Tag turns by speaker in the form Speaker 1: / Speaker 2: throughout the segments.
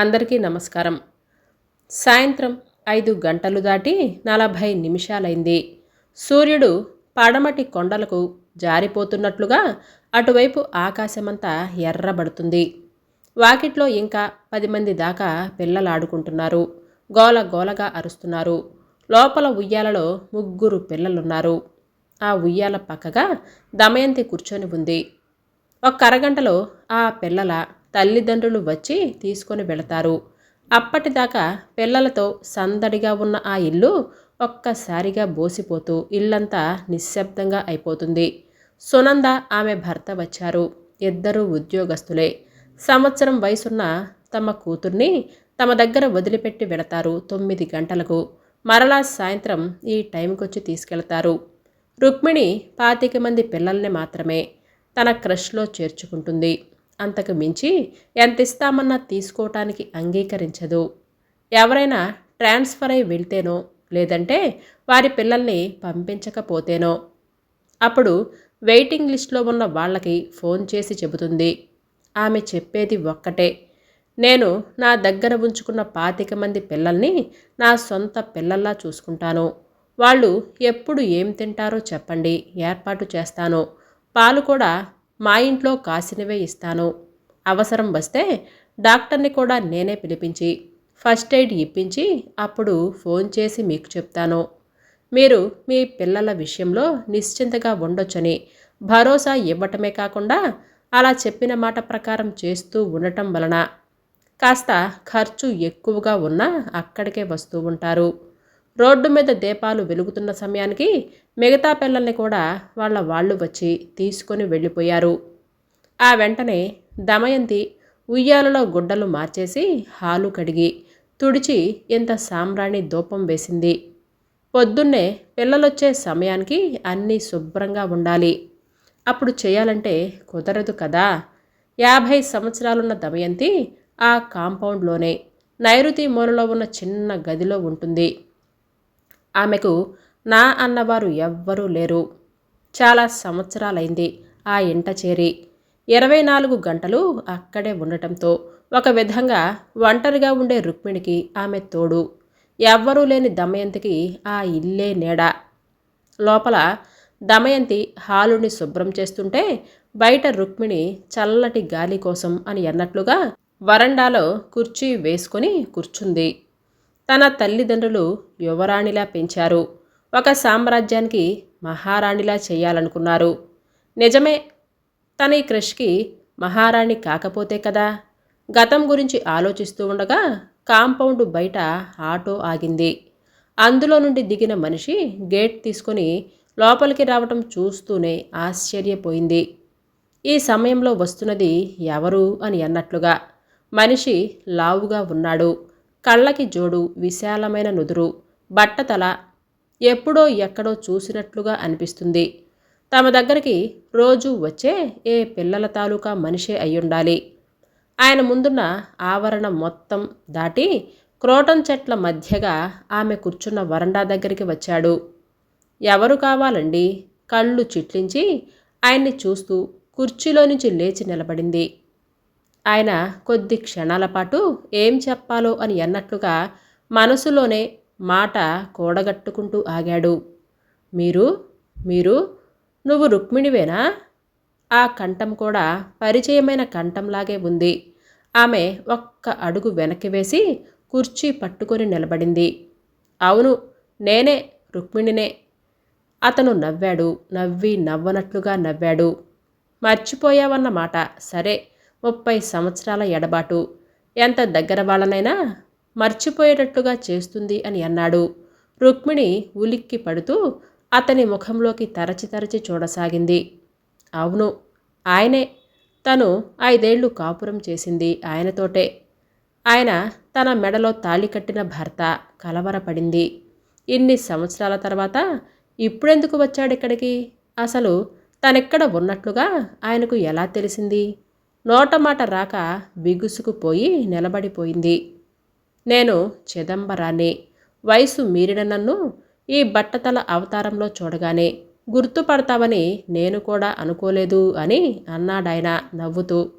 Speaker 1: అందరికీ నమస్కారం. సాయంత్రం ఐదు గంటలు దాటి నలభై నిమిషాలైంది. సూర్యుడు పడమటి కొండలకు జారిపోతున్నట్లుగా అటువైపు ఆకాశమంతా ఎర్రబడుతుంది. వాకిట్లో ఇంకా పది మంది దాకా పిల్లలు ఆడుకుంటున్నారు గోల గోలగా అరుస్తున్నారు. లోపల ఉయ్యాలలో ముగ్గురు పిల్లలున్నారు. ఆ ఉయ్యాల పక్కగా దమయంతి కూర్చొని ఉంది. ఒక్క అరగంటలో ఆ పిల్లల తల్లిదండ్రులు వచ్చి తీసుకొని వెళతారు. అప్పటిదాకా పిల్లలతో సందడిగా ఉన్న ఆ ఇల్లు ఒక్కసారిగా బోసిపోతూ ఇల్లంతా నిశ్శబ్దంగా అయిపోతుంది. సునంద ఆమె భర్త వచ్చారు. ఇద్దరూ ఉద్యోగస్తులే. సంవత్సరం వయసున్న తమ కూతుర్ని తమ దగ్గర వదిలిపెట్టి వెళతారు తొమ్మిది గంటలకు. మరలా సాయంత్రం ఈ టైంకొచ్చి తీసుకెళ్తారు. రుక్మిణి పాతిక మంది పిల్లల్ని మాత్రమే తన క్రష్లో చేర్చుకుంటుంది. అంతకు మించి ఎంత ఇస్తామన్నా తీసుకోవటానికి అంగీకరించదు. ఎవరైనా ట్రాన్స్ఫర్ అయి వెళ్తేనో లేదంటే వారి పిల్లల్ని పంపించకపోతేనో. అప్పుడు వెయిటింగ్ లిస్ట్లో ఉన్న వాళ్ళకి ఫోన్ చేసి చెబుతుంది. ఆమె చెప్పేది ఒక్కటే. నేను నా దగ్గర ఉంచుకున్న పాతిక మంది పిల్లల్ని నా సొంత పిల్లల్లా చూసుకుంటాను. వాళ్ళు ఎప్పుడు ఏం తింటారో చెప్పండి ఏర్పాటు చేస్తాను. పాలు కూడా మా ఇంట్లో కాసినవే ఇస్తాను. అవసరం వస్తే డాక్టర్ని కూడా నేనే పిలిపించి ఫస్ట్ ఎయిడ్ ఇప్పించి అప్పుడు ఫోన్ చేసి మీకు చెప్తాను. మీరు మీ పిల్లల విషయంలో నిశ్చింతగా ఉండొచ్చని భరోసా ఇవ్వటమే కాకుండా అలా చెప్పిన మాట ప్రకారం చేస్తూ ఉండటం వలన కాస్త ఖర్చు ఎక్కువగా ఉన్నా అక్కడికే వస్తూ ఉంటారు. రోడ్డు మీద దీపాలు వెలుగుతున్న సమయానికి మిగతా పిల్లల్ని కూడా వాళ్ళ వాళ్ళు వచ్చి తీసుకొని వెళ్ళిపోయారు. ఆ వెంటనే దమయంతి ఉయ్యాలలో గుడ్డలు మార్చేసి హాలు కడిగి తుడిచి ఇంత సామ్రాణి దూపం వేసింది. పొద్దున్నే పిల్లలొచ్చే సమయానికి అన్నీ శుభ్రంగా ఉండాలి. అప్పుడు చేయాలంటే కుదరదు కదా. యాభై సంవత్సరాలున్న దమయంతి ఆ కాంపౌండ్లోనే నైరుతి మూలలో ఉన్న చిన్న గదిలో ఉంటుంది. ఆమెకు నా అన్నవారు ఎవ్వరూ లేరు. చాలా సంవత్సరాలైంది ఆ ఇంట చేరి. ఇరవై నాలుగు గంటలు అక్కడే ఉండటంతో ఒక విధంగా ఒంటరిగా ఉండే రుక్మిణికి ఆమె తోడు. ఎవ్వరూ లేని దమయంతికి ఆ ఇల్లే నీడ. లోపల దమయంతి హాలుని శుభ్రం చేస్తుంటే బయట రుక్మిణి చల్లటి గాలి కోసం అని అన్నట్లుగా వరండాలో కుర్చీ వేసుకొని కూర్చుంది. తన తల్లిదండ్రులు యువరాణిలా పెంచారు. ఒక సామ్రాజ్యానికి మహారాణిలా చేయాలనుకున్నారు. నిజమే తన ఈ క్రష్కి మహారాణి కాకపోతే కదా? గతం గురించి ఆలోచిస్తూ ఉండగా కాంపౌండ్ బయట ఆటో ఆగింది. అందులో నుండి దిగిన మనిషి గేట్ తీసుకొని లోపలికి రావటం చూస్తూనే ఆశ్చర్యపోయింది. ఈ సమయంలో వస్తున్నది ఎవరు అని అన్నట్లుగా మనిషి లావుగా ఉన్నాడు. కళ్ళకి జోడు విశాలమైన నుదురు బట్టతల ఎప్పుడో ఎక్కడో చూసినట్లుగా అనిపిస్తుంది. తమ దగ్గరికి రోజు వచ్చే ఏ పిల్లల తాలూకా మనిషే అయ్యుండాలి. ఆయన ముందున్న ఆవరణం మొత్తం దాటి క్రోటన్ చెట్ల మధ్యగా ఆమె కూర్చున్న వరండా దగ్గరికి వచ్చాడు. ఎవరు కావాలండి? కళ్ళు చిట్లించి ఆయన్ని చూస్తూ కుర్చీలో నుంచి లేచి నిలబడింది. ఆయన కొద్ది క్షణాల పాటు ఏం చెప్పాలో అని అన్నట్లుగా మనసులోనే మాట కూడగట్టుకుంటూ ఆగాడు. మీరు మీరు నువ్వు రుక్మిణివేనా? ఆ కంఠం కూడా పరిచయమైన కంఠంలాగే ఉంది. ఆమె ఒక్క అడుగు వెనక్కి వేసి కుర్చీ పట్టుకొని నిలబడింది. అవును నేనే రుక్మిణినే. అతను నవ్వాడు నవ్వి నవ్వనట్లుగా నవ్వాడు. మర్చిపోయావన్నమాట. సరే ముప్పై సంవత్సరాల ఎడబాటు. ఎంత దగ్గర వాళ్ళనైనా మర్చిపోయేటట్లుగా చేస్తుంది అని అన్నాడు. రుక్మిణి ఉలిక్కి పడుతూ అతని ముఖంలోకి తరచి తరచి చూడసాగింది. అవును ఆయనే. తను ఐదేళ్ళు కాపురం చేసింది ఆయనతోటే. ఆయన తన మెడలో తాళి కట్టిన భర్త కలవరపడింది. ఇన్ని సంవత్సరాల తర్వాత ఇప్పుడెందుకు వచ్చాడిక్కడికి? అసలు తనెక్కడ ఉన్నట్లుగా ఆయనకు ఎలా తెలిసింది? నోటమాట రాక బిగుసుకుపోయి నిలబడిపోయింది. నేను చిదంబరాన్ని వయసు మీరిన నన్ను ఈ బట్టతల అవతారంలో చూడగానే గుర్తుపడతావని నేను కూడా అనుకోలేదు అని అన్నాడాయన నవ్వుతూ.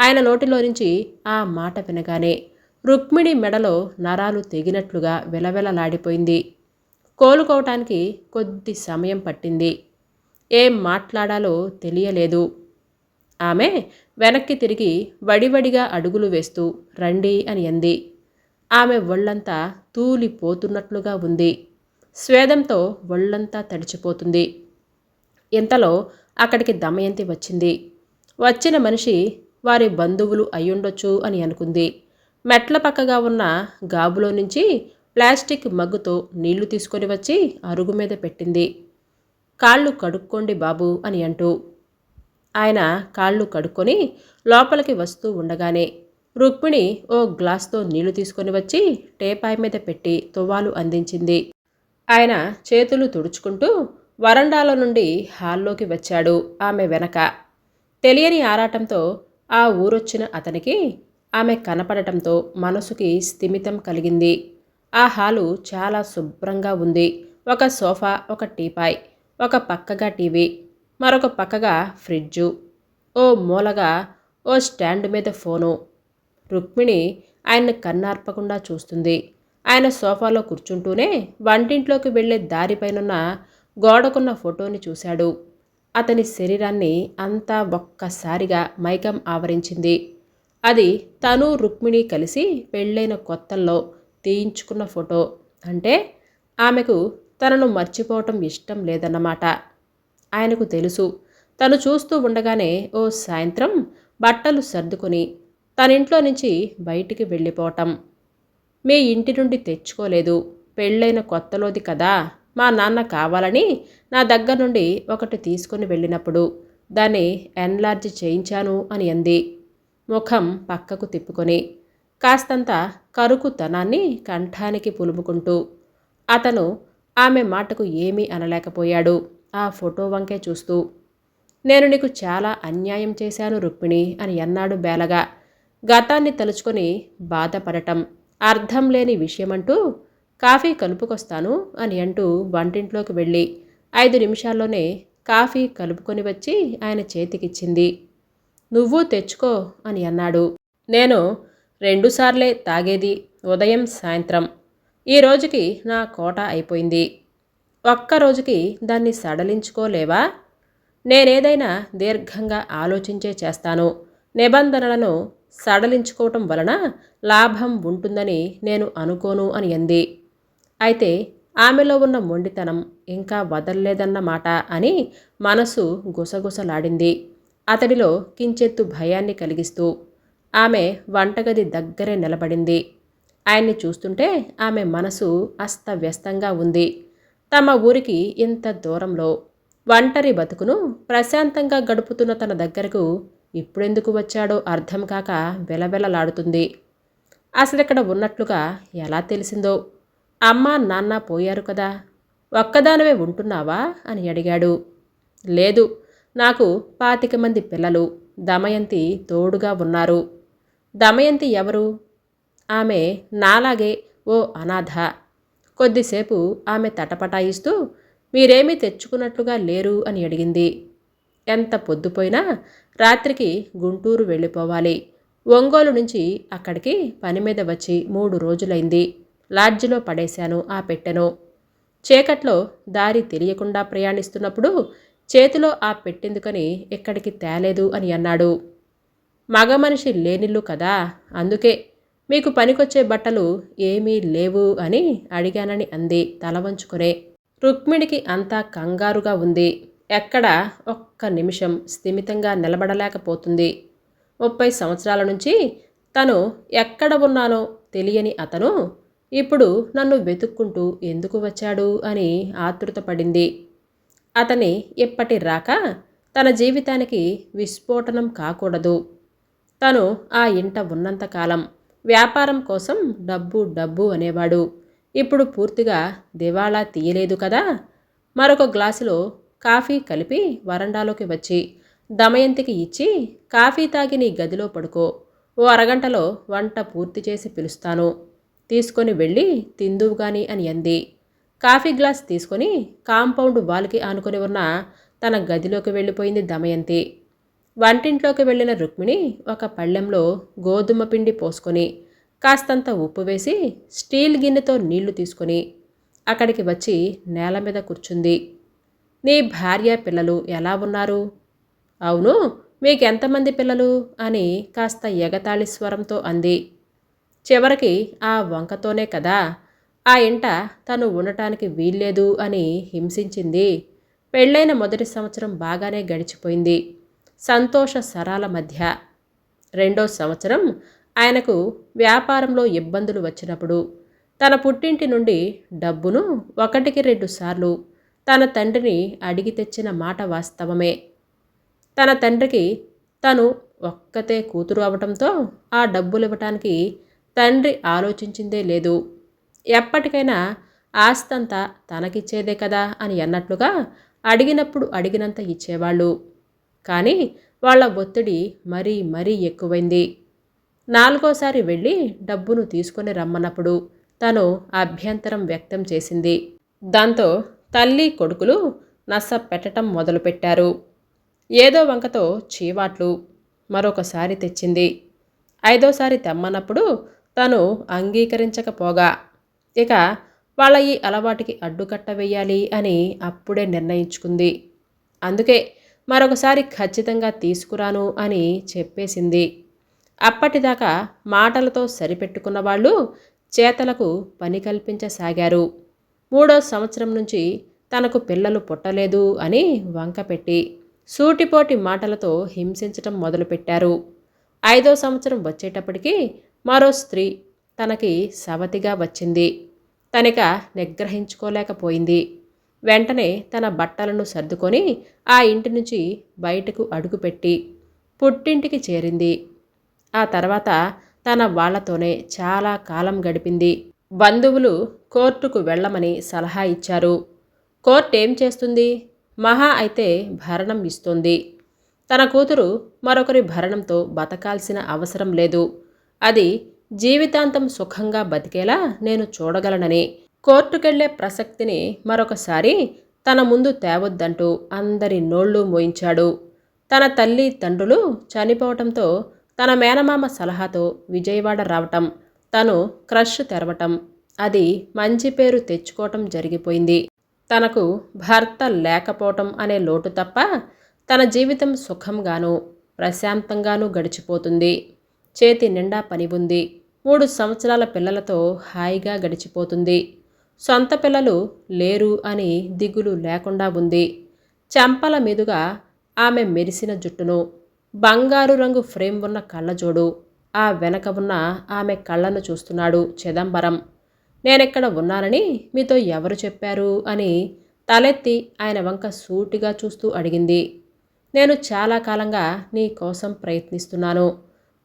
Speaker 1: ఆయన నోటిలో నుంచి ఆ మాట వినగానే రుక్మిణి మెడలో నరాలు తెగినట్లుగా విలవిలలాడిపోయింది. కోలుకోవటానికి కొద్ది సమయం పట్టింది. ఏం మాట్లాడాలో తెలియలేదు. ఆమె వెనక్కి తిరిగి వడివడిగా అడుగులు వేస్తూ రండి అని అంది. ఆమె ఒళ్ళంతా తూలిపోతున్నట్లుగా ఉంది. స్వేదంతో ఒళ్ళంతా తడిచిపోతుంది. ఇంతలో అక్కడికి దమయంతి వచ్చింది. వచ్చిన మనిషి వారి బంధువులు అయ్యుండొచ్చు అని అనుకుంది. మెట్ల పక్కగా ఉన్న గాబులో నుంచి ప్లాస్టిక్ మగ్గుతో నీళ్ళు తీసుకొని వచ్చి అరుగు మీద పెట్టింది. కాళ్ళు కడుక్కోండి బాబు అని అంటూ ఆయన కాళ్ళు కడుక్కొని లోపలికి వస్తూ ఉండగానే రుక్మిణి ఓ గ్లాస్తో నీళ్ళు తీసుకొని వచ్చి టేపాయి మీద పెట్టి తువ్వాలు అందించింది. ఆయన చేతులు తుడుచుకుంటూ వరండాలో నుండి హాల్లోకి వచ్చాడు ఆమె వెనక. తెలియని ఆరాటంతో ఆ ఊరొచ్చిన అతనికి ఆమె కనపడటంతో మనసుకి స్థిమితం కలిగింది. ఆ హాలు చాలా శుభ్రంగా ఉంది. ఒక సోఫా ఒక టీపాయ్ ఒక పక్కగా టీవీ మరొక పక్కగా ఫ్రిడ్జు ఓ మూలగా ఓ స్టాండ్ మీద ఫోను. రుక్మిణి ఆయన్ని కన్నార్పకుండా చూస్తుంది. ఆయన సోఫాలో కూర్చుంటూనే వంటింట్లోకి వెళ్ళే దారిపైనున్న గోడకున్న ఫోటోని చూశాడు. అతని శరీరాన్ని అంతా ఒక్కసారిగా మైకం ఆవరించింది. అది తను రుక్మిణి కలిసి పెళ్ళైన కొత్తల్లో తీయించుకున్న ఫోటో. అంటే ఆమెకు తనను మర్చిపోవటం ఇష్టం లేదన్నమాట. ఆయనకు తెలుసు. తను చూస్తూ ఉండగానే ఓ సాయంత్రం బట్టలు సర్దుకుని తన ఇంట్లో నుంచి బయటికి వెళ్ళిపోవటం. మీ ఇంటి నుండి తెచ్చుకోలేదు. పెళ్ళైన కొత్తలోది కదా. మా నాన్న కావాలని నా దగ్గర నుండి ఒకటి తీసుకుని వెళ్ళినప్పుడు దాన్ని ఎన్లార్జ్ చేయించాను అని అంది. ముఖం పక్కకు తిప్పుకొని కాస్తంత కరుకుతనాన్ని కంఠానికి పులుముకుంటూ అతను ఆమె మాటకు ఏమీ అనలేకపోయాడు. ఆ ఫోటో వంకే చూస్తూ నేను నీకు చాలా అన్యాయం చేశాను రుక్మిణి అని అన్నాడు బేలగా. గతాన్ని తలుచుకొని బాధపడటం అర్థం లేని విషయమంటూ కాఫీ కలుపుకొస్తాను అని అంటూ వంటింట్లోకి వెళ్ళి ఐదు నిమిషాల్లోనే కాఫీ కలుపుకొని వచ్చి ఆయన చేతికిచ్చింది. నువ్వు తెచ్చుకో అని అన్నాడు. నేను రెండుసార్లే తాగేది ఉదయం సాయంత్రం. ఈ రోజుకి నా కోట అయిపోయింది. ఒక్క రోజుకి దాన్ని సడలించుకోలేవా? నేనేదైనా దీర్ఘంగా ఆలోచించే చేస్తాను. నిబంధనలను సడలించుకోవటం వలన లాభం ఉంటుందని నేను అనుకోను అని అంది. అయితే ఆమెలో ఉన్న మొండితనం ఇంకా వదల్లేదన్నమాట అని మనసు గుసగుసలాడింది. అతడిలో కించెత్తు భయాన్ని కలిగిస్తూ ఆమె వంటగది దగ్గరే నిలబడింది. ఆయన్ని చూస్తుంటే ఆమె మనసు అస్తవ్యస్తంగా ఉంది. తమ ఊరికి ఇంత దూరంలో ఒంటరి బతుకును ప్రశాంతంగా గడుపుతున్న తన దగ్గరకు ఇప్పుడెందుకు వచ్చాడో అర్థం కాక వెలవెలలాడుతుంది. అసలు ఇక్కడ ఉన్నట్లుగా ఎలా తెలిసిందో? అమ్మ నాన్న పోయారు కదా ఒక్కదానమే ఉంటున్నావా? అని అడిగాడు. లేదు నాకు పాతిక మంది పిల్లలు దమయంతి తోడుగా ఉన్నారు. దమయంతి ఎవరు? ఆమె నాలాగే ఓ అనాథ. కొద్దిసేపు ఆమె తటపటాయిస్తూ మీరేమీ తెచ్చుకున్నట్లుగా లేరు అని అడిగింది. ఎంత పొద్దుపోయినా రాత్రికి గుంటూరు వెళ్ళిపోవాలి. ఒంగోలు నుంచి అక్కడికి పని మీద వచ్చి మూడు రోజులైంది. లాడ్జిలో పడేశాను ఆ పెట్టెను. చీకట్లో దారి తెలియకుండా ప్రయాణిస్తున్నప్పుడు చేతిలో ఆ పెట్టెందుకని ఎక్కడికి తేలేదు అని అన్నాడు. మగ మనిషి లేనిల్లు కదా అందుకే మీకు పనికొచ్చే బట్టలు ఏమీ లేవు అని అడిగానని అంది. తల వంచుకునే రుక్మిణికి అంతా కంగారుగా ఉంది. ఎక్కడ? ఒక్క నిమిషం స్థిమితంగా నిలబడలేకపోతుంది. ముప్పై సంవత్సరాల నుంచి తను ఎక్కడ ఉన్నానో తెలియని అతను ఇప్పుడు నన్ను వెతుక్కుంటూ ఎందుకు వచ్చాడు అని ఆతృతపడింది అతని ఇప్పటి రాక తన జీవితానికి విస్ఫోటనం కాకూడదు. తను ఆ ఇంట ఉన్నంతకాలం వ్యాపారం కోసం డబ్బు డబ్బు అనేవాడు. ఇప్పుడు పూర్తిగా దివాళా తీయలేదు కదా? మరొక గ్లాసులో కాఫీ కలిపి వరండాలోకి వచ్చి దమయంతికి ఇచ్చి కాఫీ తాగి నీ గదిలో పడుకో. ఓ అరగంటలో వంట పూర్తి చేసి పిలుస్తాను. తీసుకొని వెళ్ళి తిందువు గాని అని అంది. కాఫీ గ్లాస్ తీసుకొని కాంపౌండ్ వాల్కి ఆనుకొని ఉన్న తన గదిలోకి వెళ్ళిపోయింది దమయంతి. వంటింట్లోకి వెళ్ళిన రుక్మిణి ఒక పళ్ళెంలో గోధుమ పిండి పోసుకొని కాస్తంత ఉప్పు వేసి స్టీల్ గిన్నెతో నీళ్ళు తీసుకొని అక్కడికి వచ్చి నేల మీద కూర్చుంది. నీ భార్య పిల్లలు ఎలా ఉన్నారు? అవును మీకెంతమంది పిల్లలు? అని కాస్త ఎగతాళి స్వరంతో అంది. చివరికి ఆ వంకతోనే కదా ఆ ఇంట తను ఉండటానికి వీల్లేదు అని హింసించింది. పెళ్ళైన మొదటి సంవత్సరం బాగానే గడిచిపోయింది. సంతోష సరాల మధ్య. రెండో సంవత్సరం ఆయనకు వ్యాపారంలో ఇబ్బందులు వచ్చినప్పుడు తన పుట్టింటి నుండి డబ్బును ఒకటికి రెండు సార్లు తన తండ్రిని అడిగి తెచ్చిన మాట వాస్తవమే. తన తండ్రికి తను ఒక్కతే కూతురు అవటంతో ఆ డబ్బులు ఇవ్వటానికి తండ్రి ఆలోచించిందే లేదు. ఎప్పటికైనా ఆస్తంతా తనకిచ్చేదే కదా అని అన్నట్లుగా అడిగినప్పుడు అడిగినంత ఇచ్చేవాళ్ళు. కానీ వాళ్ళ ఒత్తిడి మరీ మరీ ఎక్కువైంది. నాలుగోసారి వెళ్ళి డబ్బును తీసుకొని రమ్మన్నప్పుడు తను అభ్యంతరం వ్యక్తం చేసింది. దాంతో తల్లి కొడుకులు నస పెట్టటం మొదలుపెట్టారు. ఏదో వంకతో చీవాట్లు మరొకసారి తెచ్చింది. ఐదోసారి తెమ్మన్నప్పుడు తను అంగీకరించకపోగా ఇక వాళ్ళ ఈ అలవాటికి అడ్డుకట్ట వేయాలి అని అప్పుడే నిర్ణయించుకుంది. అందుకే మరొకసారి ఖచ్చితంగా తీసుకురాను అని చెప్పేసింది. అప్పటిదాకా మాటలతో సరిపెట్టుకున్న వాళ్ళు చేతలకు పని కల్పించసాగారు. మూడో సంవత్సరం నుంచి తనకు పిల్లలు పుట్టలేదు అని వంకపెట్టి సూటిపోటి మాటలతో హింసించటం మొదలుపెట్టారు. ఐదో సంవత్సరం వచ్చేటప్పటికి మరో స్త్రీ తనకి సవతిగా వచ్చింది. తనిక నిగ్రహించుకోలేకపోయింది. వెంటనే తన బట్టలను సర్దుకొని ఆ ఇంటి నుంచి బయటకు అడుగుపెట్టి పుట్టింటికి చేరింది. ఆ తర్వాత తన వాళ్ళతోనే చాలా కాలం గడిపింది. బంధువులు కోర్టుకు వెళ్ళమని సలహా ఇచ్చారు. కోర్టు ఏం చేస్తుంది? మహా అయితే భరణం ఇస్తుంది. తన కూతురు మరొకరి భరణంతో బతకాల్సిన అవసరం లేదు. అది జీవితాంతం సుఖంగా బతికేలా నేను చూడగలనని కోర్టుకెళ్ళే ప్రసక్తిని మరొకసారి తన ముందు తేవద్దంటూ అందరి నోళ్ళు మోయించాడు. తన తల్లి తండ్రులు చనిపోవటంతో తన మేనమామ సలహాతో విజయవాడ రావటం తను క్రష్ తెరవటం అది మంచి పేరు తెచ్చుకోవటం జరిగిపోయింది. తనకు భర్త లేకపోవటం అనే లోటు తప్ప తన జీవితం సుఖంగానూ ప్రశాంతంగానూ గడిచిపోతుంది. చేతి నిండా పని ఉంది. మూడు సంవత్సరాల పిల్లలతో హాయిగా గడిచిపోతుంది. సొంత పిల్లలు లేరు అని దిగులు లేకుండా ఉంది. చెంపల మీదుగా ఆమె మెరిసిన జుట్టును బంగారు రంగు ఫ్రేమ్ ఉన్న కళ్ళజోడు ఆ వెనక ఉన్న ఆమె కళ్ళను చూస్తున్నాడు చిదంబరం. నేనెక్కడ ఉన్నానని మీతో ఎవరు చెప్పారు? అని తలెత్తి ఆయన వంక సూటిగా చూస్తూ అడిగింది. నేను చాలా కాలంగా నీ కోసం ప్రయత్నిస్తున్నాను.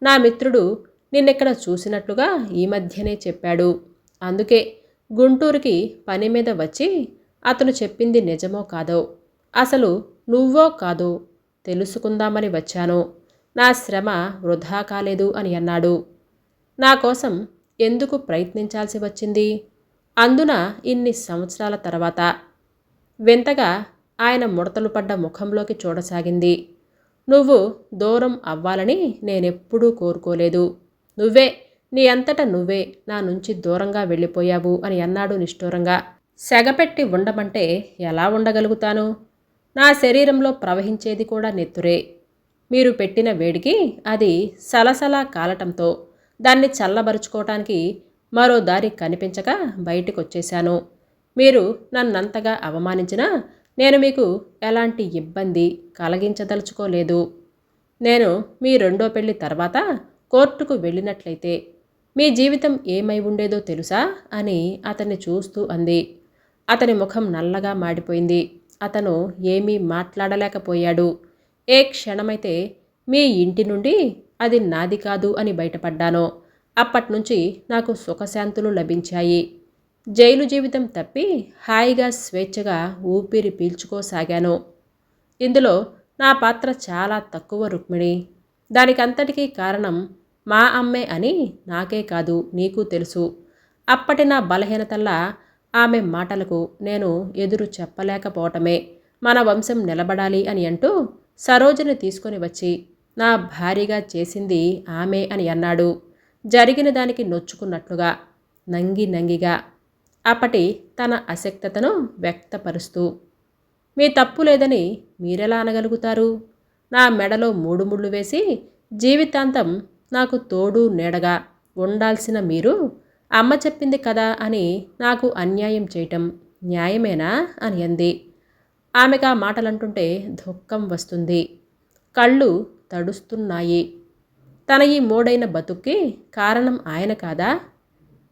Speaker 1: నా మిత్రుడు నిన్నెక్కడ చూసినట్లుగా ఈ మధ్యనే చెప్పాడు. అందుకే గుంటూరుకి పని మీద వచ్చి అతను చెప్పింది నిజమో కాదో అసలు నువ్వో కాదో తెలుసుకుందామని వచ్చాను. నా శ్రమ వృధా కాలేదు అని అన్నాడు. నా కోసం ఎందుకు ప్రయత్నించాల్సి వచ్చింది? అందున ఇన్ని సంవత్సరాల తర్వాత వింతగా ఆయన ముడతలు పడ్డ ముఖంలోకి చూడసాగింది. నువ్వు దూరం అవ్వాలని నేనెప్పుడూ కోరుకోలేదు. నువ్వే నీ అంతటా నువ్వే నా నుంచి దూరంగా వెళ్ళిపోయావు అని అన్నాడు నిష్ఠూరంగా. సెగపెట్టి ఉండమంటే ఎలా ఉండగలుగుతాను? నా శరీరంలో ప్రవహించేది కూడా నెత్తురే. మీరు పెట్టిన వేడికి అది సలసలా కాలటంతో దాన్ని చల్లబరుచుకోవటానికి మరో దారి కనిపించక బయటికొచ్చేశాను. మీరు నన్నంతగా అవమానించినా నేను మీకు ఎలాంటి ఇబ్బంది కలిగించదలుచుకోలేదు. నేను మీ రెండో పెళ్ళి తర్వాత కోర్టుకు వెళ్ళినట్లయితే మీ జీవితం ఏమై ఉండేదో తెలుసా? అని అతన్ని చూస్తూ అంది. అతని ముఖం నల్లగా మాడిపోయింది. అతను ఏమీ మాట్లాడలేకపోయాడు. ఏ క్షణమైతే మీ ఇంటి నుండి అది నాది కాదు అని బయటపడ్డానో అప్పట్నుంచి నాకు సుఖశాంతులు లభించాయి. జైలు జీవితం తప్పి హాయిగా స్వేచ్ఛగా ఊపిరి పీల్చుకోసాగాను. ఇందులో నా పాత్ర చాలా తక్కువ రుక్మిణి. దానికంతటికీ కారణం మా అమ్మే అని నాకే కాదు నీకు తెలుసు. అప్పటి నా బలహీనతల్లా ఆమె మాటలకు నేను ఎదురు చెప్పలేకపోవటమే. మన వంశం నిలబడాలి అని అంటూ సరోజని తీసుకొని వచ్చి నా భార్యగా చేసింది ఆమె అని అన్నాడు. జరిగిన దానికి నొచ్చుకున్నట్లుగా నంగి నంగిగా. అప్పటి తన అశక్తతను వ్యక్తపరుస్తూ మీ తప్పు లేదని మీరెలా అనగలుగుతారు? నా మెడలో మూడు ముళ్ళు వేసి జీవితాంతం నాకు తోడు నీడగా ఉండాల్సిన మీరు అమ్మ చెప్పింది కదా అని నాకు అన్యాయం చేయటం న్యాయమేనా అని అంది. ఆమెకు ఆ మాటలంటుంటే దుఃఖం వస్తుంది. కళ్ళు తడుస్తున్నాయి. తన ఈ మూడైన బతుక్కి కారణం ఆయన కాదా?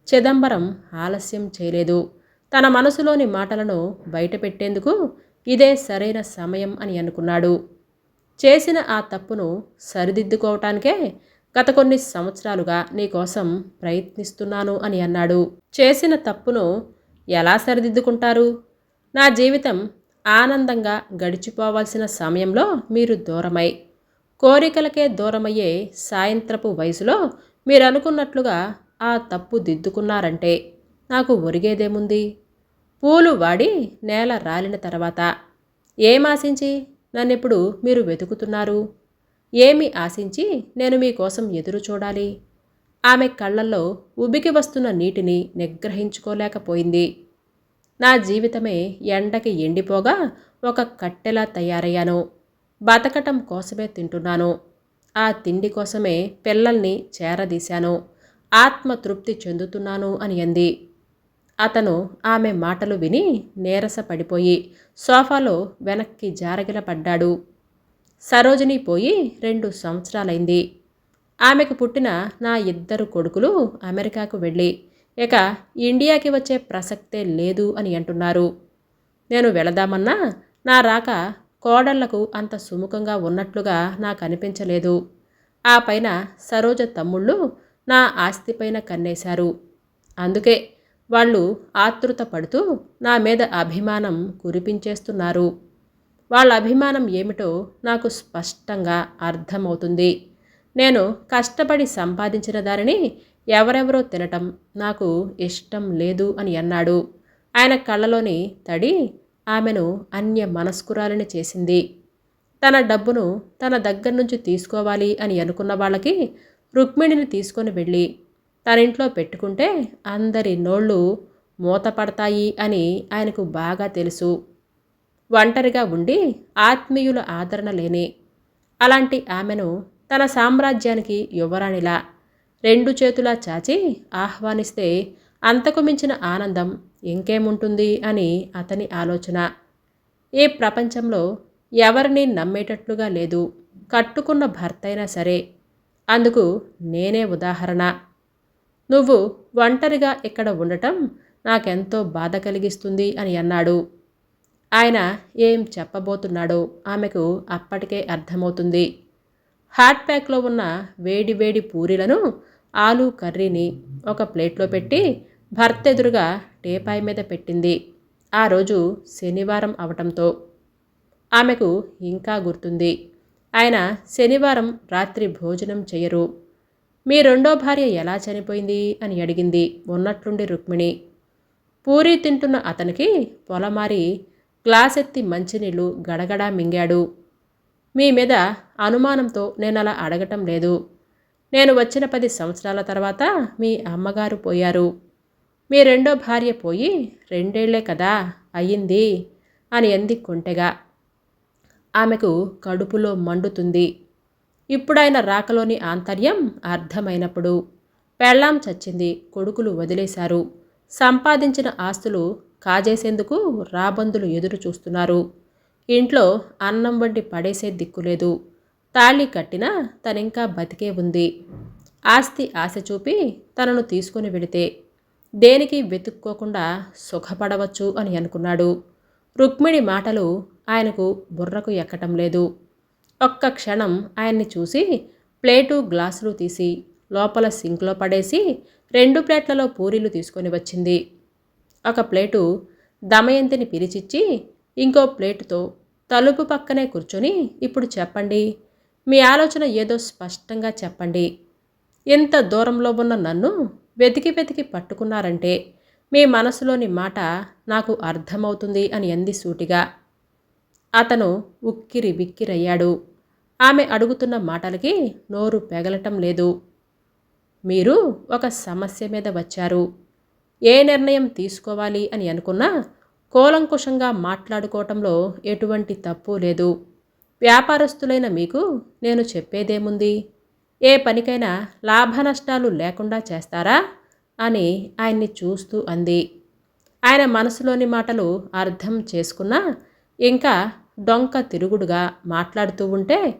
Speaker 1: చిదంబరం ఆలస్యం చేయలేదు. తన మనసులోని మాటలను బయటపెట్టేందుకు ఇదే సరైన సమయం అని అనుకున్నాడు. చేసిన ఆ తప్పును సరిదిద్దుకోవటానికే గత కొన్ని సంవత్సరాలుగా నీకోసం ప్రయత్నిస్తున్నాను అని అన్నాడు. చేసిన తప్పును ఎలా సరిదిద్దుకుంటారు? నా జీవితం ఆనందంగా గడిచిపోవాల్సిన సమయంలో మీరు దూరమై కోరికలకే దూరమయ్యే సాయంత్రపు వయసులో మీరు అనుకున్నట్లుగా ఆ తప్పు దిద్దుకున్నారంటే నాకు ఒరిగేదేముంది? పూలు వాడి నేల రాలిన తర్వాత ఏమాశించి ఆశించి నన్నెప్పుడు మీరు వెతుకుతున్నారు? ఏమి ఆశించి నేను మీకోసం ఎదురు చూడాలి? ఆమె కళ్ళల్లో ఉబికి వస్తున్న నీటిని నిగ్రహించుకోలేకపోయింది. నా జీవితమే ఎండకి ఎండిపోగా ఒక కట్టెలా తయారయ్యాను. బతకటం కోసమే తింటున్నాను. ఆ తిండి కోసమే పిల్లల్ని చేరదీశాను. ఆత్మతృప్తి చెందుతున్నాను అని అంది. అతను ఆమె మాటలు విని నీరసపడిపోయి సోఫాలో వెనక్కి జారగిలపడ్డాడు. సరోజిని పోయి రెండు సంవత్సరాలైంది. ఆమెకు పుట్టిన నా ఇద్దరు కొడుకులు అమెరికాకు వెళ్ళి ఇక ఇండియాకి వచ్చే ప్రసక్తే లేదు అని అంటున్నారు. నేను వెళదామన్నా నా రాక కోడళ్ళకు అంత సుముఖంగా ఉన్నట్లుగా నాకు అనిపించలేదు. ఆ పైన సరోజ తమ్ముళ్ళు నా ఆస్తిపైన కన్నేశారు. అందుకే వాళ్ళు ఆతృత పడుతూ నా మీద అభిమానం కురిపించేస్తున్నారు. వాళ్ళ అభిమానం ఏమిటో నాకు స్పష్టంగా అర్థమవుతుంది. నేను కష్టపడి సంపాదించిన దానిని ఎవరెవరో తినటం నాకు ఇష్టం లేదు అని అన్నాడు. ఆయన కళ్ళలోని తడి ఆమెను అన్య మనస్కురాలని చేసింది. తన డబ్బును తన దగ్గర నుంచి తీసుకోవాలి అని అనుకున్న వాళ్ళకి రుక్మిణిని తీసుకొని వెళ్ళి తన ఇంట్లో పెట్టుకుంటే అందరి నోళ్ళు మూతపడతాయి అని ఆయనకు బాగా తెలుసు. ఒంటరిగా ఉండి ఆత్మీయుల ఆదరణ లేని. అలాంటి ఆమెను తన సామ్రాజ్యానికి యువరాణిలా రెండు చేతులా చాచి ఆహ్వానిస్తే అంతకు మించిన ఆనందం ఇంకేముంటుంది అని అతని ఆలోచన. ఈ ప్రపంచంలో ఎవరిని నమ్మేటట్లుగా లేదు. కట్టుకున్న భర్తైనా సరే. అందుకు నేనే ఉదాహరణ. నువ్వు ఒంటరిగా ఇక్కడ ఉండటం నాకెంతో బాధ కలిగిస్తుంది అని అన్నాడు. ఆయన ఏం చెప్పబోతున్నాడో ఆమెకు అప్పటికే అర్థమవుతుంది. హాట్ ప్యాక్లో ఉన్న వేడి వేడి పూరీలను ఆలు కర్రీని ఒక ప్లేట్లో పెట్టి భర్త ఎదురుగా టేపాయి మీద పెట్టింది. ఆ రోజు శనివారం అవటంతో ఆమెకు ఇంకా గుర్తుంది. ఆయన శనివారం రాత్రి భోజనం చేయరు. మీ రెండో భార్య ఎలా చనిపోయింది? అని అడిగింది ఉన్నట్లుండి రుక్మిణి. పూరి తింటున్న అతనికి పొలమారి గ్లాస్ ఎత్తి మంచినీళ్ళు గడగడా మింగాడు. మీ మీద అనుమానంతో నేను అలా అడగటం లేదు. నేను వచ్చిన పది సంవత్సరాల తర్వాత మీ అమ్మగారు పోయారు. మీ రెండో భార్య పోయి రెండేళ్ళే కదా అయ్యింది అని ఎంది కొంటెగా. ఆమెకు కడుపులో మండుతుంది. ఇప్పుడైన రాకలోని ఆంతర్యం అర్థమైనప్పుడు పెళ్ళాం చచ్చింది కొడుకులు వదిలేశారు. సంపాదించిన ఆస్తులు కాజేసేందుకు రాబందులు ఎదురు చూస్తున్నారు. ఇంట్లో అన్నం వండి పడేసే దిక్కులేదు తాళి కట్టినా తనింకా బతికే ఉంది. ఆస్తి ఆశ చూపి తనను తీసుకుని వెళితే దేనికి వెతుక్కోకుండా సుఖపడవచ్చు అని అనుకున్నాడు. రుక్మిణి మాటలు ఆయనకు బుర్రకు ఎక్కటం లేదు. ఒక్క క్షణం ఆయన్ని చూసి ప్లేటు గ్లాసులు తీసి లోపల సింక్లో పడేసి రెండు ప్లేట్లలో పూరీలు తీసుకొని వచ్చింది. ఒక ప్లేటు దమయంతిని పిలిచిచ్చి ఇంకో ప్లేటుతో తలుపు పక్కనే కూర్చొని ఇప్పుడు చెప్పండి. మీ ఆలోచన ఏదో స్పష్టంగా చెప్పండి. ఇంత దూరంలో ఉన్న నన్ను వెతికి వెతికి పట్టుకున్నారంటే మీ మనసులోని మాట నాకు అర్థమవుతుంది అని అంది సూటిగా. అతను ఉక్కిరి బిక్కిరయ్యాడు ఆమె అడుగుతున్న మాటలకి నోరు పెగలటం లేదు. మీరు ఒక సమస్య మీద వచ్చారు. ఏ నిర్ణయం తీసుకోవాలి అని అనుకున్నా కూలంకుషంగా మాట్లాడుకోవటంలో ఎటువంటి తప్పు లేదు. వ్యాపారస్తులైన మీకు నేను చెప్పేదేముంది? ఏ పనికైనా లాభ నష్టాలు లేకుండా చేస్తారా? అని ఆయన్ని చూస్తూ అంది. ఆయన మనసులోని మాటలు అర్థం చేసుకున్నా ఇంకా డొంక తిరుగుడుగా మాట్లాడుతూ ఉంటే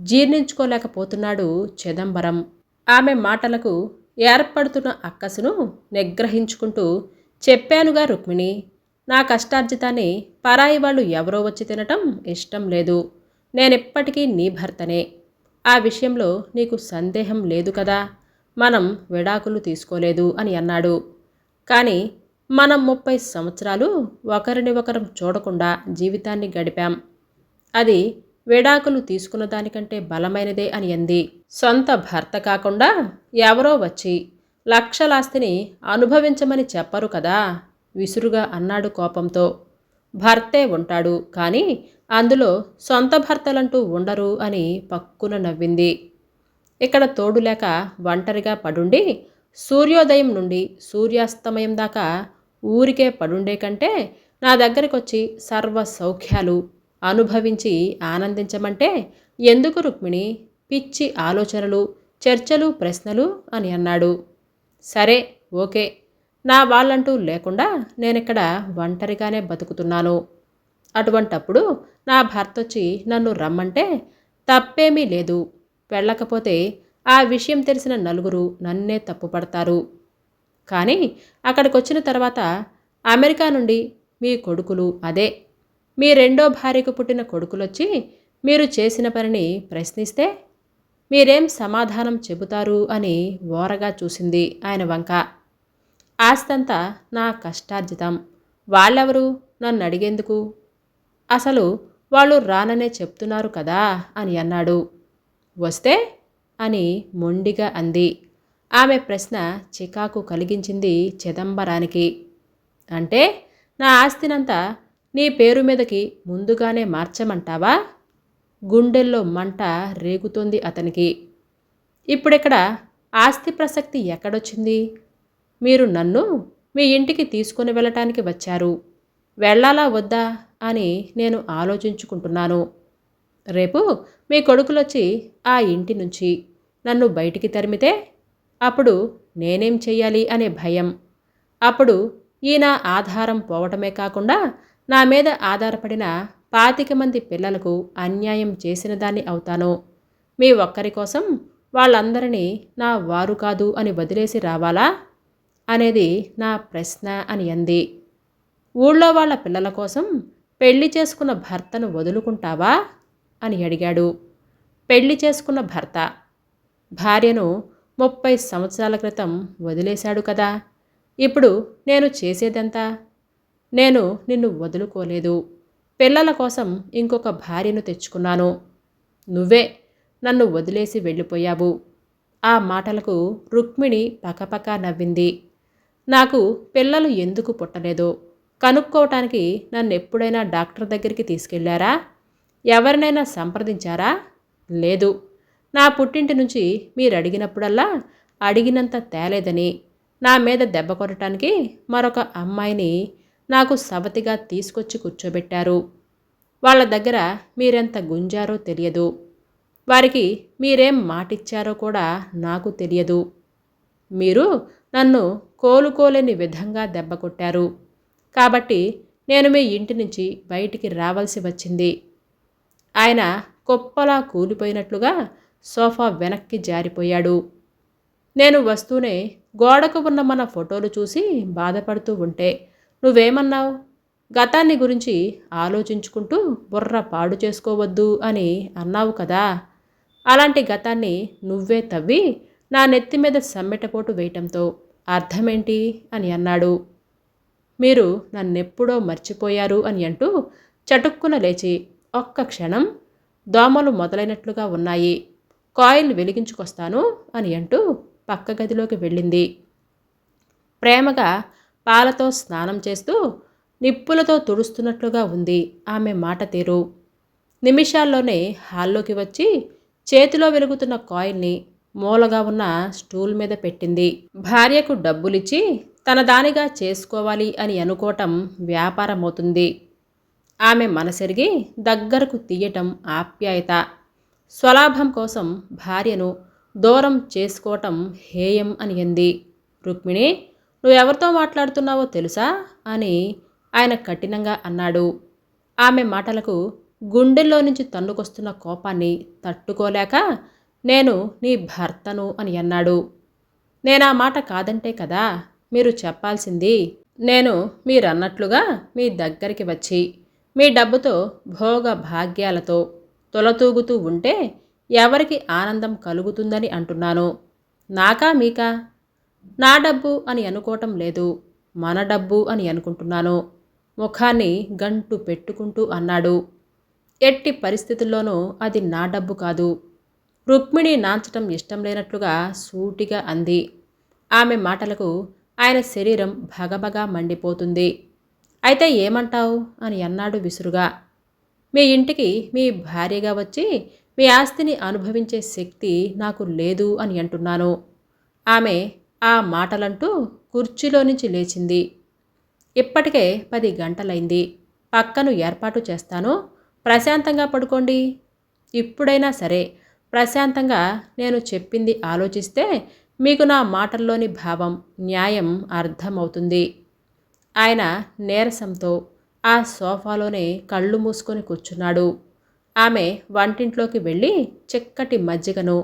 Speaker 1: జీర్ణించుకోలేకపోతున్నాడు చిదంబరం. ఆమె మాటలకు ఏర్పడుతున్న అక్కసును నిగ్రహించుకుంటూ చెప్పానుగా రుక్మిణి. నా కష్టార్జితాన్ని పరాయి వాళ్ళు ఎవరో వచ్చి తినటం ఇష్టం లేదు. నేనెప్పటికీ నీ భర్తనే. ఆ విషయంలో నీకు సందేహం లేదు కదా. మనం విడాకులు తీసుకోలేదు అని అన్నాడు. కానీ మనం ముప్పై సంవత్సరాలు ఒకరిని ఒకరం చూడకుండా జీవితాన్ని గడిపాం. అది విడాకులు తీసుకున్న దానికంటే బలమైనదే అని అంది. సొంత భర్త కాకుండా ఎవరో వచ్చి లక్షలాస్తిని అనుభవించమని చెప్పరు కదా? విసురుగా అన్నాడు కోపంతో. భర్తే ఉంటాడు కానీ అందులో సొంత భర్తలంటూ ఉండరు అని పక్కున నవ్వింది. ఇక్కడ తోడు లేక ఒంటరిగా పడుండి సూర్యోదయం నుండి సూర్యాస్తమయం దాకా ఊరికే పడుండే కంటే నా దగ్గరకొచ్చి సర్వ సౌఖ్యాలు అనుభవించి ఆనందించమంటే ఎందుకు రుక్మిణి? పిచ్చి ఆలోచనలు చర్చలు ప్రశ్నలు అని అన్నాడు. సరే ఓకే. నా వాళ్ళంటూ లేకుండా నేనిక్కడ ఒంటరిగానే బతుకుతున్నాను. అటువంటప్పుడు నా భర్త వచ్చి నన్ను రమ్మంటే తప్పేమీ లేదు. వెళ్ళకపోతే ఆ విషయం తెలిసిన నలుగురు నన్నే తప్పుపడతారు. కానీ అక్కడికి వచ్చిన తర్వాత అమెరికా నుండి మీ కొడుకులు అదే. మీ రెండో భార్యకు పుట్టిన కొడుకులొచ్చి మీరు చేసిన పనిని ప్రశ్నిస్తే మీరేం సమాధానం చెబుతారు అని ఓరగా చూసింది ఆయన వంక. ఆస్తంతా నా కష్టార్జితం. వాళ్ళెవరు? నన్ను అడిగేందుకు? అసలు వాళ్ళు రాననే చెప్తున్నారు కదా అని అన్నాడు. వస్తే? అని మొండిగా అంది. ఆమె ప్రశ్న చికాకు కలిగించింది చిదంబరానికి. అంటే నా ఆస్తినంతా నీ పేరు మీదకి ముందుగానే మార్చమంటావా? గుండెల్లో మంట రేగుతోంది అతనికి. ఇప్పుడిక్కడ ఆస్తి ప్రసక్తి ఎక్కడొచ్చింది? మీరు నన్ను మీ ఇంటికి తీసుకుని వెళ్ళటానికి వచ్చారు. వెళ్ళాలా వద్దా అని నేను ఆలోచించుకుంటున్నాను. రేపు మీ కొడుకులొచ్చి ఆ ఇంటి నుంచి నన్ను బయటికి తరిమితే అప్పుడు నేనేం చెయ్యాలి అనే భయం. అప్పుడు ఈయన ఆధారం పోవటమే కాకుండా నా మీద ఆధారపడిన పాతిక మంది పిల్లలకు అన్యాయం చేసిన దాన్ని అవుతాను? మీ ఒక్కరి కోసం వాళ్ళందరినీ నా వారు కాదు అని వదిలేసి రావాలా? అనేది నా ప్రశ్న అని అంది. ఊళ్ళో వాళ్ళ పిల్లల కోసం పెళ్ళి చేసుకున్న భర్తను వదులుకుంటావా? అని అడిగాడు. పెళ్ళి చేసుకున్న భర్త. భార్యను ముప్పై సంవత్సరాల క్రితం వదిలేశాడు కదా. ఇప్పుడు నేను చేసేదంతా? నేను నిన్ను వదులుకోలేదు. పిల్లల కోసం ఇంకొక భార్యను తెచ్చుకున్నాను. నువ్వే నన్ను వదిలేసి వెళ్ళిపోయావు. ఆ మాటలకు రుక్మిణి పకపక నవ్వింది. నాకు పిల్లలు ఎందుకు పుట్టలేదో? కనుక్కోవటానికి నన్ను ఎప్పుడైనా డాక్టర్ దగ్గరికి తీసుకెళ్ళారా? ఎవరినైనా సంప్రదించారా? లేదు. నా పుట్టింటి నుంచి మీరు అడిగినప్పుడల్లా అడిగినంత తేలేదని. నా మీద దెబ్బ కొట్టడానికి మరొక అమ్మాయిని నాకు సవతిగా తీసుకొచ్చి కూర్చోబెట్టారు. వాళ్ళ దగ్గర మీరెంత గుంజారో తెలియదు. వారికి మీరేం మాటిచ్చారో కూడా నాకు తెలియదు. మీరు నన్ను కోలుకోలేని విధంగా దెబ్బ కొట్టారు. కాబట్టి నేను మీ ఇంటి నుంచి బయటికి రావాల్సి వచ్చింది. ఆయన కుప్పలా కూలిపోయినట్లుగా సోఫా వెనక్కి జారిపోయాడు. నేను వస్తూనే గోడకు ఉన్న మన ఫోటోలు చూసి బాధపడుతూ ఉంటే నువ్వేమన్నావు? గతాన్ని గురించి ఆలోచించుకుంటూ బుర్ర పాడు చేసుకోవద్దు అని అన్నావు కదా. అలాంటి గతాన్ని నువ్వే తవ్వి నా నెత్తి మీద సమ్మెటపోటు వేయటంతో అర్థమేంటి అని అన్నాడు. మీరు నన్నెప్పుడో మర్చిపోయారు అని అంటూ చటుక్కున లేచి ఒక్క క్షణం దోమలు మొదలైనట్లుగా ఉన్నాయి. కాయిల్ వెలిగించుకొస్తాను అని అంటూ పక్క గదిలోకి వెళ్ళింది. ప్రేమగా పాలతో స్నానం చేస్తూ నిప్పులతో తుడుస్తున్నట్లుగా ఉంది. ఆమె మాట తీరు. నిమిషాల్లోనే హాల్లోకి వచ్చి చేతిలో వెలుగుతున్న కాయిల్ని మూలగా ఉన్న స్టూల్ మీద పెట్టింది. భార్యకు డబ్బులిచ్చి తన దానిగా చేసుకోవాలి అని అనుకోవటం వ్యాపారమవుతుంది. ఆమె మనసెరిగి దగ్గరకు తీయటం ఆప్యాయత. స్వలాభం కోసం భార్యను దూరం చేసుకోవటం హేయం అని అంది. రుక్మిణి నువ్వెవరితో మాట్లాడుతున్నావో తెలుసా? అని ఆయన కఠినంగా అన్నాడు. ఆమె మాటలకు గుండెల్లో నుంచి తన్నుకొస్తున్న కోపాన్ని తట్టుకోలేక నేను నీ భర్తను అని అన్నాడు. నేనా మాట కాదంటే కదా మీరు చెప్పాల్సింది నేను మీరన్నట్లుగా మీ దగ్గరికి వచ్చి మీ డబ్బుతో భోగ భాగ్యాలతో తొలతూగుతూ ఉంటే ఎవరికి ఆనందం కలుగుతుందని అంటున్నాను. నాకా మీకా? నా డబ్బు అని అనుకోవటం లేదు. మన డబ్బు అని అనుకుంటున్నాను. ముఖాన్ని గంటు పెట్టుకుంటూ అన్నాడు. ఎట్టి పరిస్థితుల్లోనూ అది నా డబ్బు కాదు. రుక్మిణి నాంచటం ఇష్టం లేనట్లుగా సూటిగా అంది. ఆమె మాటలకు ఆయన శరీరం భగభగా మండిపోతుంది. అయితే ఏమంటావు? అని అన్నాడు విసురుగా. మీ ఇంటికి మీ భార్యగా వచ్చి మీ ఆస్తిని అనుభవించే శక్తి నాకు లేదు అని అంటున్నాను. ఆమె ఆ మాటలంటూ కుర్చీలో నుంచి లేచింది. ఇప్పటికే పది గంటలైంది. పక్కను ఏర్పాటు చేస్తాను. ప్రశాంతంగా పడుకోండి. ఇప్పుడైనా సరే ప్రశాంతంగా నేను చెప్పింది ఆలోచిస్తే మీకు నా మాటల్లోని భావం న్యాయం అర్థమవుతుంది. ఆయన నీరసంతో ఆ సోఫాలోనే కళ్ళు మూసుకొని కూర్చున్నాడు. ఆమె వంటింట్లోకి వెళ్ళి చిక్కటి మజ్జిగను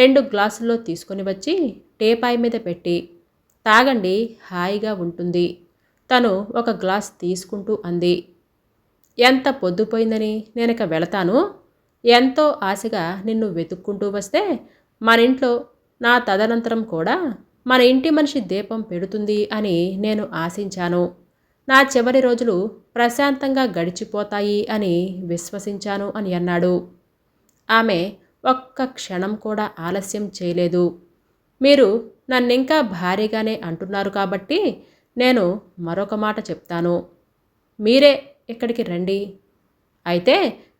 Speaker 1: రెండు గ్లాసుల్లో తీసుకొని వచ్చి టేపాయి మీద పెట్టి తాగండి హాయిగా ఉంటుంది తను ఒక గ్లాస్ తీసుకుంటూ అంది. ఎంత పొద్దుపోయిందని నేనక వెళతాను? ఎంతో ఆశగా నిన్ను వెతుక్కుంటూ వస్తే మన ఇంట్లో నా తదనంతరం కూడా మన ఇంటి మనిషి దీపం పెడుతుంది అని నేను ఆశించాను. నా చివరి రోజులు ప్రశాంతంగా గడిచిపోతాయి అని విశ్వసించాను అని అన్నాడు. ఆమె ఒక్క క్షణం కూడా ఆలస్యం చేయలేదు. మీరు నన్నింకా భారీగానే అంటున్నారు కాబట్టి నేను మరొక మాట చెప్తాను. మీరే ఇక్కడికి రండి. అయితే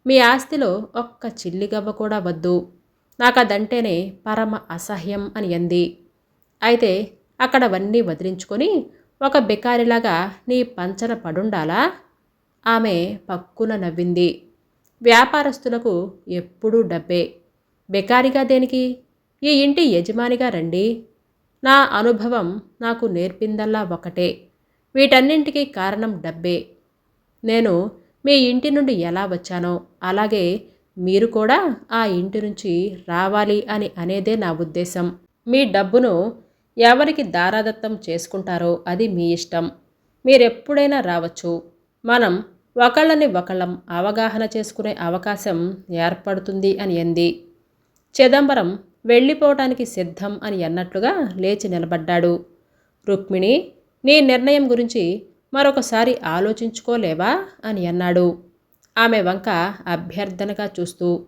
Speaker 1: మీ ఆస్తిలో ఒక్క చిల్లిగవ్వ కూడా వద్దు. నాకదంటేనే పరమ అసహ్యం అని అంది. అయితే అక్కడవన్నీ వదిలించుకొని ఒక బికారిలాగా నీ పంచన పడుండాలా? ఆమె పక్కున నవ్వింది. వ్యాపారస్తులకు ఎప్పుడూ డబ్బే. బెకారిగా దేనికి? ఈ ఇంటి యజమానిగా రండి. నా అనుభవం నాకు నేర్పిందల్లా ఒకటే. వీటన్నింటికీ కారణం డబ్బే. నేను మీ ఇంటి నుండి ఎలా వచ్చానో అలాగే మీరు కూడా ఆ ఇంటి నుంచి రావాలి అని అనేదే నా ఉద్దేశం. మీ డబ్బును ఎవరికి దారాదత్తం చేసుకుంటారో అది మీ ఇష్టం. మీరెప్పుడైనా రావచ్చు. మనం ఒకళ్ళని ఒకళ్ళం అవగాహన చేసుకునే అవకాశం ఏర్పడుతుంది అని అంది చిదంబరం వెళ్ళిపోవటానికి సిద్ధం అని అన్నట్లుగా లేచి నిలబడ్డాడు. రుక్మిణి నీ నిర్ణయం గురించి మరొకసారి ఆలోచించుకోలేవా? అని అన్నాడు. ఆమె వంక అభ్యర్థనగా చూస్తూ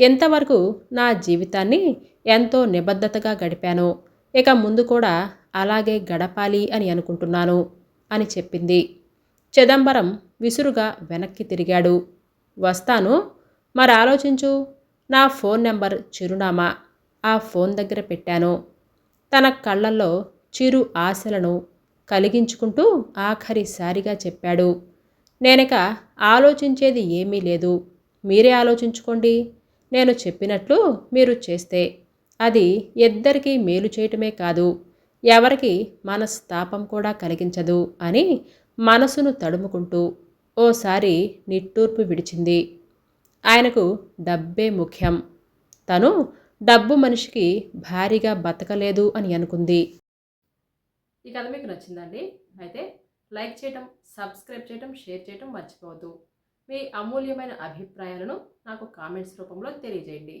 Speaker 1: ఎంతవరకు నా జీవితాన్ని ఎంతో నిబద్ధతగా గడిపాను. ఇక ముందు కూడా అలాగే గడపాలి అని అనుకుంటున్నాను అని చెప్పింది. చిదంబరం విసురుగా వెనక్కి తిరిగాడు. వస్తాను మరి ఆలోచించు. నా ఫోన్ నెంబర్ చిరునామా. ఆ ఫోన్ దగ్గర పెట్టాను. తన కళ్ళల్లో చిరు ఆశలను కలిగించుకుంటూ ఆఖరిసారిగా చెప్పాడు. నేనక ఆలోచించేది ఏమీ లేదు. మీరే ఆలోచించుకోండి. నేను చెప్పినట్లు మీరు చేస్తే. అది ఇద్దరికీ మేలు చేయటమే కాదు. ఎవరికి మనస్తాపం కూడా కలిగించదు అని మనసును తడుముకుంటూ ఓసారి నిట్టూర్పు విడిచింది. ఆయనకు డబ్బే ముఖ్యం. తను డబ్బు మనిషికి భారీగా బతకలేదు అని అనుకుంది. ఈ కథ మీకు నచ్చిందండి? అయితే లైక్ చేయటం సబ్స్క్రైబ్ చేయటం షేర్ చేయటం మర్చిపోవద్దు. మీ అమూల్యమైన అభిప్రాయాలను నాకు కామెంట్స్ రూపంలో తెలియజేయండి.